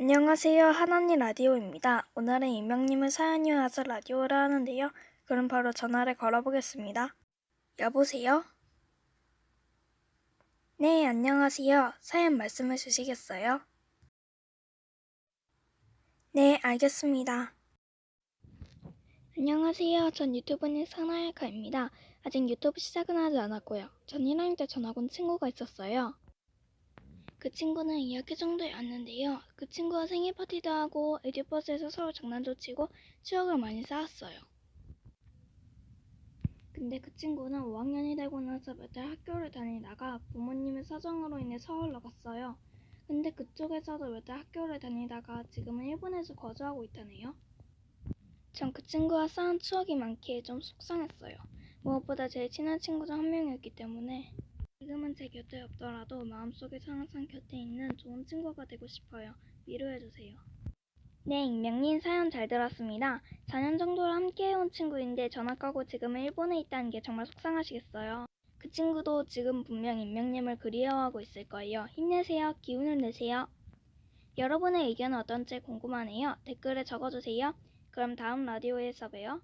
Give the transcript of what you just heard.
안녕하세요. 하나님 라디오입니다. 오늘은 이명님의 사연이 와서 라디오를 하는데요. 그럼 바로 전화를 걸어보겠습니다. 여보세요? 네, 안녕하세요. 사연 말씀해 주시겠어요? 네, 알겠습니다. 안녕하세요. 전 유튜브는 사나야카입니다. 아직 유튜브 시작은 하지 않았고요. 전 1학년 때 전학 온 친구가 있었어요. 그 친구는 2학기 정도였는데요. 그 친구와 생일 파티도 하고 에듀버스에서 서로 장난도 치고 추억을 많이 쌓았어요. 근데 그 친구는 5학년이 되고 나서 몇 달 학교를 다니다가 부모님의 사정으로 인해 서울로 갔어요. 근데 그쪽에서도 몇 달 학교를 다니다가 지금은 일본에서 거주하고 있다네요. 전 그 친구와 쌓은 추억이 많기에 좀 속상했어요. 무엇보다 제일 친한 친구 중 한 명이었기 때문에 지금은 제 곁에 없더라도 마음속에서 항상 곁에 있는 좋은 친구가 되고 싶어요. 위로해주세요. 네, 익명님 사연 잘 들었습니다. 4년 정도를 함께 해온 친구인데 전학 가고 지금은 일본에 있다는 게 정말 속상하시겠어요. 그 친구도 지금 분명 익명님을 그리워하고 있을 거예요. 힘내세요. 기운을 내세요. 여러분의 의견은 어떤지 궁금하네요. 댓글에 적어주세요. 그럼 다음 라디오에서 봬요.